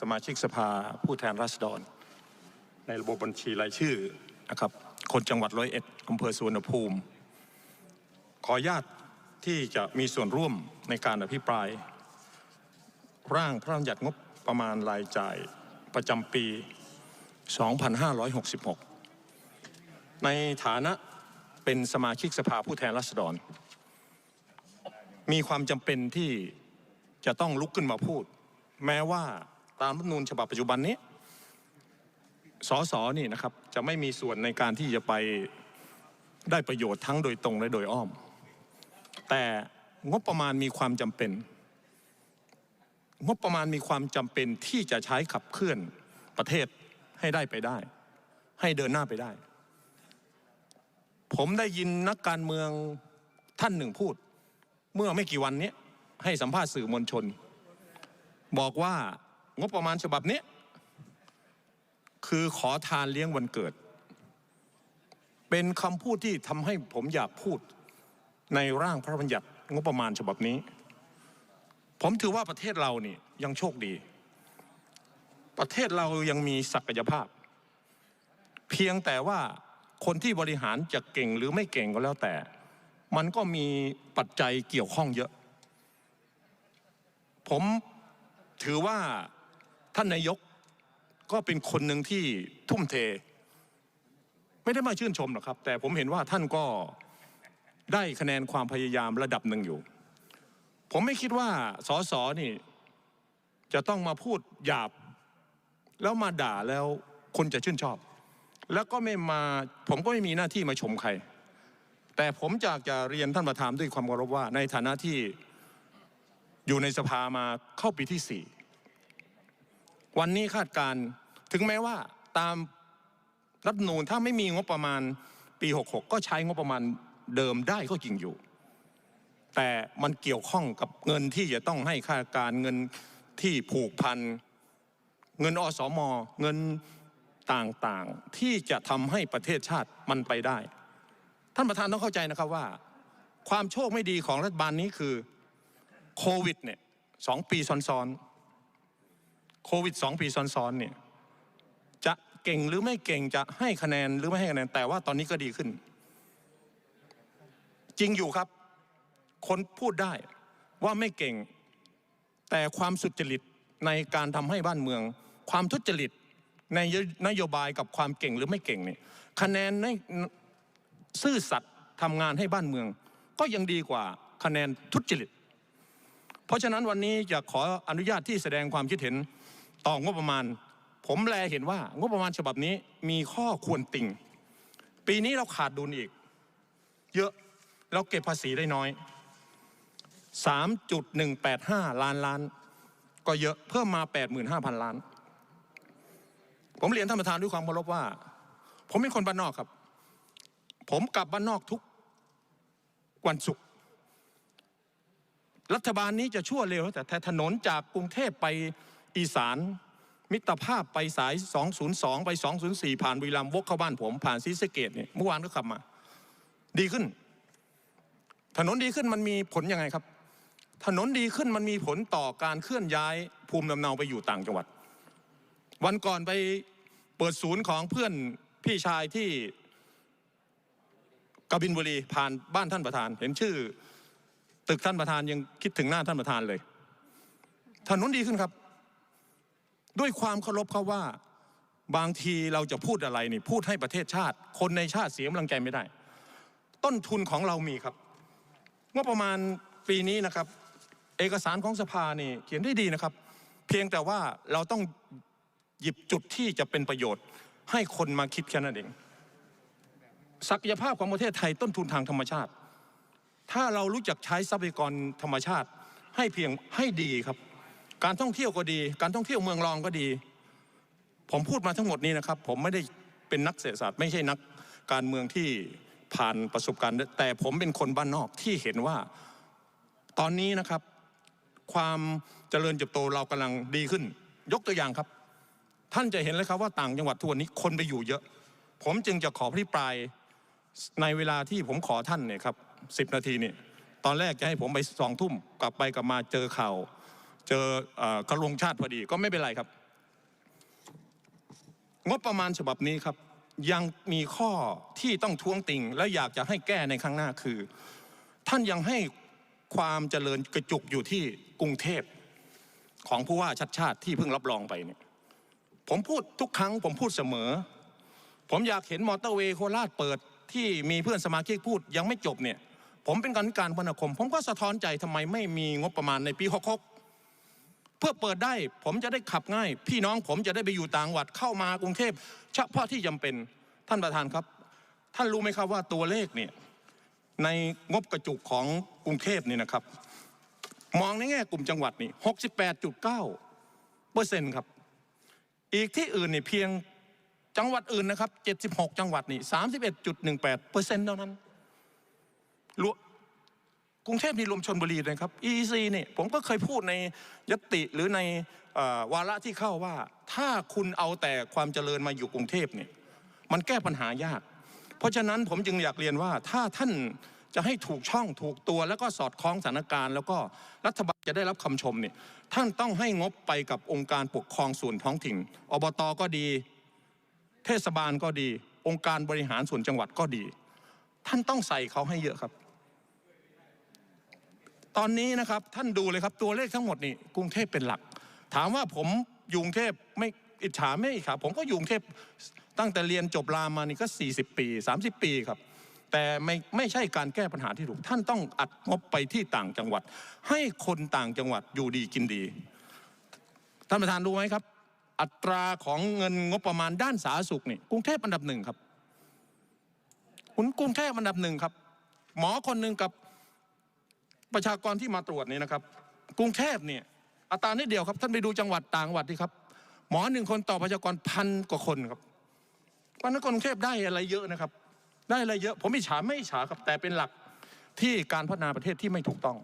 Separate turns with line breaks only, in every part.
สมาชิกสภาผู้แทนราษฎร ในระบบบัญชีรายชื่อนะครับ คนจังหวัดร้อยเอ็ดอำเภอสุวรรณภูมิ ขออนุญาตที่จะมีส่วนร่วมในการอภิปราย ร่างพระราชบัญญัติงบประมาณรายจ่ายประจำปี 2566 ในฐานะเป็นสมาชิกสภาผู้แทนราษฎร มีความจำเป็นที่จะต้องลุกขึ้นมาพูด แม้ว่า ตามรัฐธรรมนูญฉบับปัจจุบันนี้สสนี่นะครับจะไม่มีส่วนในการที่จะไปได้ประโยชน์ทั้งโดยตรงและโดยอ้อม แต่งบประมาณมีความจำเป็น งบประมาณมีความจำเป็นที่จะใช้ขับเคลื่อนประเทศให้ได้ไปได้ ให้เดินหน้าไปได้ ผมได้ยินนักการเมืองท่านหนึ่งพูด เมื่อไม่กี่วันนี้ให้สัมภาษณ์สื่อมวลชน บอกว่า งบประมาณฉบับนี้ คือขอทานเลี้ยงวันเกิด เป็นคำพูดที่ทำให้ผมอยากพูดในร่างพระบัญญัติงบประมาณฉบับนี้ ผมถือว่าประเทศเรานี่ยังโชคดี ประเทศเรายังมีศักยภาพ เพียงแต่ว่าคนที่บริหารจะเก่งหรือไม่เก่งก็แล้วแต่ มันก็มีปัจจัยเกี่ยวข้องเยอะ ผมถือว่า ท่านนายกก็เป็นคนหนึ่งที่ทุ่มเท ไม่ได้มาชื่นชมหรอกครับ แต่ผมเห็นว่าท่านก็ได้คะแนนความพยายามระดับหนึ่งอยู่ ผมไม่คิดว่าสอสอนี่ จะต้องมาพูดหยาบ แล้วมาด่าแล้วคนจะชื่นชอบ แล้วก็ไม่มาผมก็ไม่มีหน้าที่มาชมใคร แต่ผมอยากจะเรียนท่านประธานด้วยความเคารพว่า ในฐานะที่อยู่ในสภามาเข้าปีที่สี่ วันนี้คาดการณ์ถึงแม้ว่าตามรัฐนูญถ้าไม่มีงบประมาณปี 66 ก็ใช้งบประมาณเดิมได้ก็จริงอยู่ แต่มันเกี่ยวข้องกับเงินที่จะต้องให้ข้าการเงินที่ผูกพัน เงินอสมเงินต่างๆที่จะทำให้ประเทศชาติมันไปได้ ท่านประธานต้องเข้าใจนะครับว่า ความโชคไม่ดีของรัฐบาลนี้คือโควิดเนี่ยสองปีซ้อนๆ โควิดสองปีซ้อนๆเนี่ยจะเก่งหรือไม่เก่งจะให้คะแนนหรือไม่ให้คะแนนแต่ว่าตอนนี้ก็ดีขึ้น จริงอยู่ครับ คนพูดได้ว่าไม่เก่ง แต่ความสุจริตในการทำให้บ้านเมือง ความทุจริตในนโยบายกับความเก่งหรือไม่เก่งเนี่ยคะแนนในซื่อสัตย์ทำงานให้บ้านเมือง ก็ยังดีกว่าคะแนนทุจริต เพราะฉะนั้นวันนี้จะขออนุญาตที่แสดงความคิดเห็น ต่องบประมาณ ผมแลเห็นว่างบประมาณฉบับนี้มีข้อควรติ่ง ปีนี้เราขาดดุลอีก เยอะเราเก็บภาษีได้น้อย 3.185 ล้านล้าน ก็เยอะเพิ่มมา 85,000 ล้าน ผมเรียนท่านประธานด้วยความเคารพว่า ผมเป็นคนบ้านนอกครับ ผมกลับบ้านนอกทุกวันศุกร์รัฐบาลนี้จะชั่วเร็วแต่ถนนจากกรุงเทพไป อีสานมิตรภาพไปสาย 202 ไป 204 ผ่านบุรีรัมย์วกเข้าบ้านผมผ่านศรีสเกดเนี่ยเมื่อวานก็ขับมา ดีขึ้น ถนนดีขึ้นมันมีผลยังไงครับ ถนนดีขึ้นมันมีผลต่อการเคลื่อนย้ายภูมิลำเนาไปอยู่ต่างจังหวัด วันก่อนไปเปิดศูนย์ของเพื่อนพี่ชายที่กบินบุรีผ่านบ้านท่านประธาน เห็นชื่อ ตึกท่านประธานยังคิดถึงหน้าท่านประธานเลย ถนนดีขึ้นครับ ด้วยความเคารพเขาว่าบางทีเราจะพูดอะไรนี่พูดให้ประเทศชาติ คนในชาติเสียกำลังใจไม่ได้ ต้นทุนของเรามีครับงบประมาณปีนี้นะครับ เอกสารของสภานี่เขียนได้ดีนะครับ เพียงแต่ว่าเราต้องหยิบจุดที่จะเป็นประโยชน์ ให้คนมาคิดแค่นั้นเองศักยภาพของประเทศไทยต้นทุนทางธรรมชาติ ถ้าเรารู้จักใช้ทรัพยากรธรรมชาติให้เพียงให้ดีครับ การท่องเที่ยวก็ดี การท่องเที่ยวเมืองรองก็ดี ผมพูดมาทั้งหมดนี้นะครับ ผมไม่ได้เป็นนักเศรษฐศาสตร์ไม่ใช่นักการเมืองที่ผ่านประสบการณ์ แต่ผมเป็นคนบ้านนอกที่เห็นว่าตอนนี้นะครับ ความเจริญเติบโตเรากำลังดีขึ้น ยกตัวอย่างครับ ท่านจะเห็นเลยครับว่าต่างจังหวัดทุกวันนี้คนไปอยู่เยอะ ผมจึงจะขอพิปรายในเวลาที่ผมขอท่านเนี่ยครับสิบนาทีนี่ตอนแรกจะให้ผมไปสองทุ่มกลับไปกลับมาเจอข่าว เจอเอ่อกระลงชาติพอดีก็ไม่เป็นไรครับ งบประมาณฉบับนี้ครับ ยังมีข้อที่ต้องท้วงติง และอยากจะให้แก้ในข้างหน้าคือ ท่านยังให้ความเจริญกระจุกอยู่ที่กรุงเทพของผู้ว่าชัดชาติที่เพิ่งรับรองไปเนี่ยผมพูดทุกครั้งผมพูดเสมอ ผมอยากเห็นมอเตอร์เวย์โคราชเปิดที่มีเพื่อนสมาชิกพูดยังไม่จบเนี่ย ผมเป็นการการพนคม ผมก็สะท้อนใจทำไมไม่มีงบประมาณในปี 66 เพื่อเปิดได้ผมจะได้ขับง่าย พี่น้องผมจะได้ไปอยู่ต่างจังหวัดเข้ามากรุงเทพเฉพาะที่จำเป็นท่านประธานครับ ท่านรู้ไหมครับว่าตัวเลขเนี่ยในงบกระจุกของกรุงเทพนี่นะครับ มองในแง่กลุ่มจังหวัดนี่68.9เก้าเปอร์เซ็นต์ครับ อีกที่อื่นนี่เพียงจังหวัดอื่นนะครับ 76 จังหวัดนี่ 31.18เปอร์เซ็นต์เท่านั้นรว กรุงเทพนี่รวมชนบุรีนะครับ EEC นี่ผมก็เคยพูดในยติหรือในอวาระที่เข้าว่า ถ้าคุณเอาแต่ความเจริญมาอยู่กรุงเทพเนี่ยมันแก้ปัญหายาก เพราะฉะนั้นผมจึงอยากเรียนว่าถ้าท่านจะให้ถูกช่องถูกตัวแล้วก็สอดคล้องสถานการณ์ แล้วก็รัฐบาลจะได้รับคำชมเนี่ยท่านต้องให้งบไปกับองค์การปกครองส่วนท้องถิ่น อบตก็ดี เทศบาลก็ดี องค์การบริหารส่วนจังหวัดก็ดี ท่านต้องใส่เขาให้เยอะครับ ตอนนี้นะครับท่านดูเลยครับตัวเลขทั้งหมดนี่กรุงเทพเป็นหลัก ถามว่าผมอยู่กรุงเทพไม่อิจฉาไม่อิจฉาผมก็อยู่กรุงเทพตั้งแต่เรียนจบรามมานี่ก็ 40 ปี 30 ปีครับ แต่ไม่ไม่ใช่การแก้ปัญหาที่ถูก ท่านต้องอัดงบไปที่ต่างจังหวัด ให้คนต่างจังหวัดอยู่ดีกินดี ท่านประธานรู้ไหมครับ อัตราของเงินงบประมาณด้านสาธารณสุขนี่กรุงเทพอันดับหนึ่งครับคุณกรุงเทพอันดับหนึ่งครับ หมอคนหนึ่งกับ ประชากรที่มาตรวจนี่นะครับ กรุงเทพเนี่ยอัตรานิดเดียวครับ ท่านไปดูจังหวัดต่างจังหวัดดีครับ หมอหนึ่งคนต่อประชากรพันกว่าคนครับวันนั้นกรุงเทพได้อะไรเยอะนะครับ ได้อะไรเยอะ ผมไม่ฉาไม่ฉาครับ แต่เป็นหลักที่การพัฒนาประเทศที่ไม่ถูกต้อง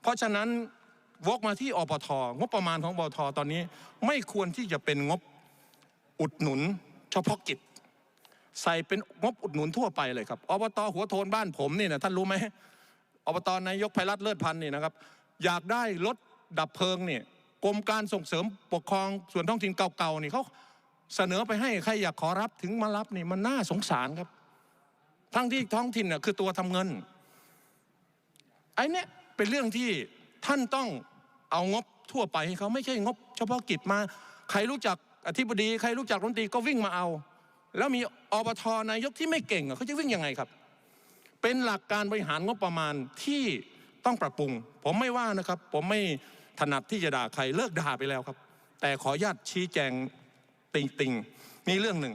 เพราะฉะนั้นวกมาที่อปทงบประมาณของอปทตอนนี้ ไม่ควรที่จะเป็นงบอุดหนุน เฉพาะกิจ ใส่เป็นงบอุดหนุนทั่วไปเลยครับอบตหัวโทนบ้านผมนี่นะท่านรู้ไหม อบตนายกไพรัตเลิศพันธ์นี่นะครับ อยากได้รถดับเพลิงเนี่ยกรมการส่งเสริมปกครองส่วนท้องถิ่นเก่าๆนี่เขาเสนอไปให้ใครอยากขอรับถึงมารับนี่มันน่าสงสารครับ ทั้งที่ท้องถิ่นน่ะคือตัวทำเงินไอ้นี่เป็นเรื่องที่ท่านต้องเอางบทั่วไปให้เขาไม่ใช่งบ เฉพาะกิจมา ใครรู้จักอธิบดี ใครรู้จักรัฐมนตรีก็วิ่งมาเอา แล้วมีอบทนายกที่ไม่เก่งเขาจะวิ่งยังไงครับ เป็นหลักการบริหารงบประมาณที่ต้องปรับปรุง ผมไม่ว่านะครับ ผมไม่ถนัดที่จะด่าใครเลิกด่าไปแล้วครับ แต่ขออนุญาตชี้แจงติงติงๆมีเรื่องหนึ่ง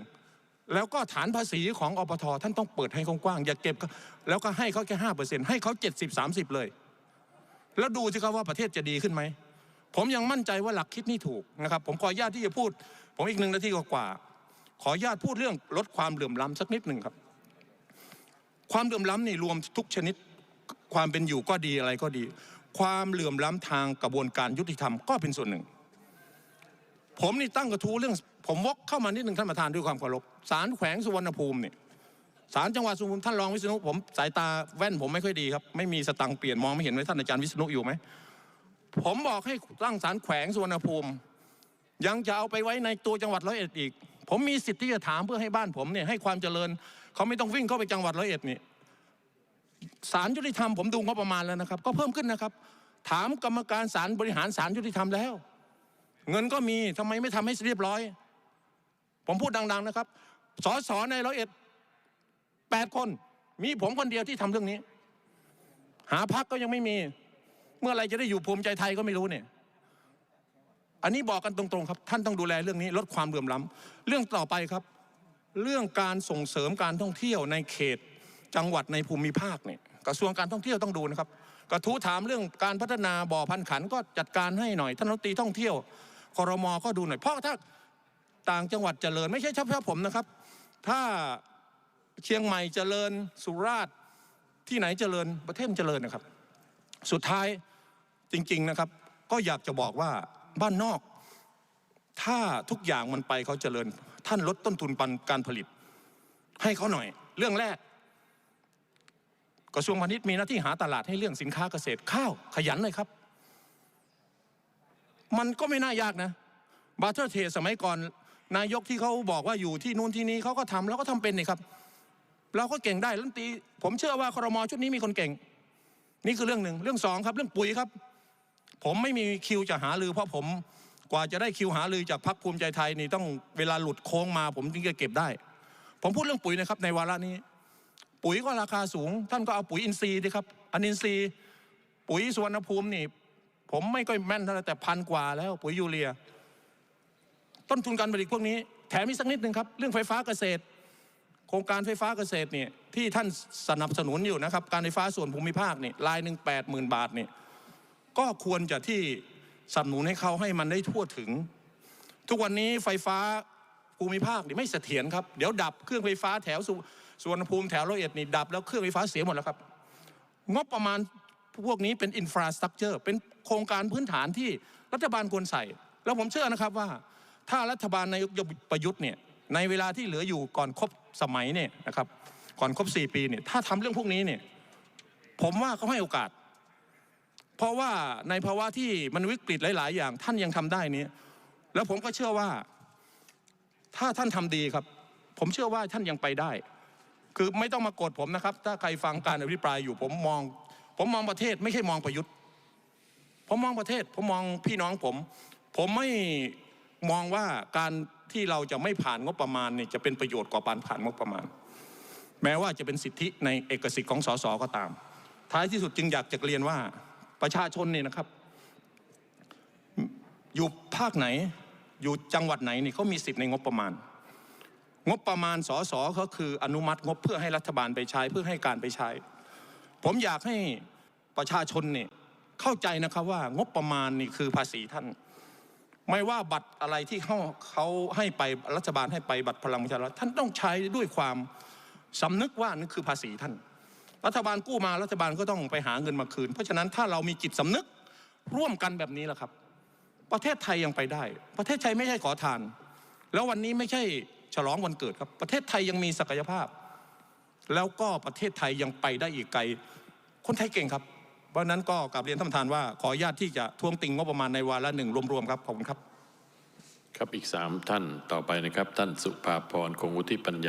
แล้วก็ฐานภาษีของอปทท่านต้องเปิดให้กว้างๆอย่าเก็บ แล้วก็ให้เขาแค่ห้าเปอร์เซ็นต์ให้เขาเจ็ดสิบสามสิบเลย แล้วดูสิครับว่าประเทศจะดีขึ้นไหมผมยังมั่นใจว่าหลักคิดนี่ถูกนะครับ ผมขออนุญาตที่จะพูด ผมอีกหนึ่งนาทีกว่าขออนุญาตพูดเรื่องลดความเหลื่อมล้ำสักนิดหนึ่งครับ เหลื่อมล้ำนี่รวมทุกชนิดความเป็นอยู่ก็ดีอะไรก็ดี ความเหลื่อมล้ำทางกระบวนการยุติธรรมก็เป็นส่วนหนึ่ง ผมนี่ตั้งกระทู้เรื่อง ผมวกเข้ามานิดหนึ่งท่านประธานด้วยความเคารพศาลแขวงสุวรรณภูมิเนี่ยศาลจังหวัดสุวรรณภูมิท่านรองวิษณุผมสายตาแว่นผมไม่ค่อยดีครับไม่มีสตังเปลี่ยนมองไม่เห็นว่าท่านอาจารย์วิษณุอยู่ไหมผมบอกให้ตั้งศาลแขวงสุวรรณภูมิ ยังจะเอาไปไว้ในตัวจังหวัดร้อยเอ็ดอีก ผมมีสิทธิ์ที่จะถามเพื่อให้บ้านผมเนี่ยให้ความเจริญ เขาไม่ต้องวิ่งเข้าไปจังหวัดร้อยเอ็ดนี่ศาลยุติธรรมผมดูงบประมาณแล้วนะครับ ก็เพิ่มขึ้นนะครับ ถามกรรมการศาลบริหารศาลยุติธรรมแล้ว เงินก็มีทำไมไม่ทำให้เรียบร้อย ผมพูดดัง ๆนะครับสสในร้อยเอ็ดแปดคน มีผมคนเดียวที่ทำเรื่องนี้ หาพักก็ยังไม่มี เมื่อไรจะได้อยู่ภูมิใจไทยก็ไม่รู้เนี่ยอันนี้บอกกันตรงๆครับ ท่านต้องดูแลเรื่องนี้ลดความเหลื่อมล้ำเรื่องต่อไปครับ เรื่องการส่งเสริมการท่องเที่ยวในเขตจังหวัดในภูมิภาคเนี่ยกระทรวงการท่องเที่ยวต้องดูนะครับ กระทู้ถามเรื่องการพัฒนาบ่อพันขันก็จัดการให้หน่อยท่านรัฐมนตรีท่องเที่ยวคอรมอก็ดูหน่อยเพราะถ้าต่างจังหวัดเจริญไม่ใช่เฉพาะผมนะครับ ถ้าเชียงใหม่เจริญสุราษฎร์ที่ไหนเจริญประเทศมันเจริญนะครับ สุดท้ายจริงๆนะครับ ก็อยากจะบอกว่าบ้านนอก ถ้าทุกอย่างมันไปเขาเจริญ ท่านลดต้นทุนปันการผลิต ให้เขาหน่อย เรื่องแรกกระทรวงพาณิชย์มีหน้าที่หาตลาดให้เรื่องสินค้าเกษตรข้าวขยันเลยครับ มันก็ไม่น่ายากนะบาเทอร์เทสมัยก่อน นายกที่เขาบอกว่าอยู่ที่นู่นที่นี้เขาก็ทำแล้วก็ทำเป็นนี่ครับ เราก็เก่งได้รัฐมนตี ผมเชื่อว่าครมชุดนี้มีคนเก่ง นี่คือเรื่องหนึ่งเรื่องสองครับ เรื่องปุ๋ยครับ ผมไม่มีคิวจะหาลือเพราะผม กว่าจะได้คิวหาลือจากพรรคภูมิใจไทยนี่ต้องเวลาหลุดโค้งมา ผมถึงจะเก็บได้ ผมพูดเรื่องปุ๋ยนะครับในวาระนี้ ปุ๋ยก็ราคาสูง ท่านก็เอาปุ๋ยอินทรีย์ดิครับอันอินทรีย์ปุ๋ยสุวรรณภูมินี่ ผมไม่ค่อยแม่นเท่าไหร่แต่พันกว่าแล้วปุ๋ยยูเรีย ต้นทุนการผลิตพวกนี้แถมอีกสักนิดหนึ่งครับ เรื่องไฟฟ้าเกษตร โครงการไฟฟ้าเกษตรเนี่ยที่ท่านสนับสนุนอยู่นะครับ การไฟฟ้าส่วนภูมิภาคนี่รายหนึ่งแปดหมื่นบาทเนี่ยก็ควรจะที่ สนับสนุนให้เขาให้มันได้ทั่วถึง ทุกวันนี้ไฟฟ้าภูมิภาคนี่ไม่เสถียรครับเดี๋ยวดับเครื่องไฟฟ้าแถวสุสวนภูมิแถวร้อยเอ็ดนี่ดับแล้วเครื่องไฟฟ้าเสียหมดแล้วครับงบประมาณพวกนี้เป็นอินฟราสตรักเจอร์เป็นโครงการพื้นฐานที่รัฐบาลควรใส่ แล้วผมเชื่อนะครับว่า ถ้ารัฐบาลนายกประยุทธ์เนี่ยในเวลาที่เหลืออยู่ก่อนครบสมัยเนี่ยนะครับก่อนครบ 4 ปีเนี่ยถ้าทำเรื่องพวกนี้เนี่ยผมว่าเขาให้โอกาส เพราะว่าในภาวะที่มันวิกฤตหลาย ๆ อย่างท่านยังทำได้นี้แล้วผมก็เชื่อว่าถ้าท่านทำดีครับ ผมเชื่อว่าท่านยังไปได้ คือไม่ต้องมากดผมนะครับ ถ้าใครฟังการอภิปรายอยู่ผมมอง ผมมองประเทศไม่ใช่มองประยุทธ์ ผมมองประเทศ ผมมองพี่น้องผม ผมไม่มองว่าการที่เราจะไม่ผ่านงบประมาณเนี่ยจะเป็นประโยชน์กว่าการผ่านงบประมาณ แม้ว่าจะเป็นสิทธิในเอกสิทธิ์ของสสก็ตาม ท้ายที่สุดจึงอยากจะเรียนว่า ประชาชนเนี่ยนะครับ อยู่ภาคไหนอยู่จังหวัดไหนนี่เขามีสิทธิ์ในงบประมาณ งบประมาณสอสอก็คืออนุมัติงบเพื่อให้รัฐบาลไปใช้เพื่อให้การไปใช้ ผมอยากให้ประชาชนเนี่ยเข้าใจนะครับว่างบประมาณนี่คือภาษีท่าน ไม่ว่าบัตรอะไรที่เขาเขาให้ไปรัฐบาลให้ไปบัตรพลังประชารัฐท่านต้องใช้ด้วยความสำนึกว่านั่นคือภาษีท่าน รัฐบาลกู้มารัฐบาลก็ต้องไปหาเงินมาคืน เพราะฉะนั้นถ้าเรามีจิตสำนึกร่วมกันแบบนี้แหละครับ ประเทศไทยยังไปได้ ประเทศไทยไม่ใช่ขอทาน แล้ววันนี้ไม่ใช่ฉลองวันเกิดครับ ประเทศไทยยังมีศักยภาพ แล้วก็ประเทศไทยยังไปได้อีกไกล คนไทยเก่งครับ เพราะฉะนั้นก็กลับเรียนท่านประธานว่าขออนุญาตที่จะทวงติงงบประมาณในวาระหนึ่งรวมๆครับขอบคุณครับ
ครับอีกสามท่านต่อไปนะครับ ท่านสุภาพรคงวุฒิปัญญา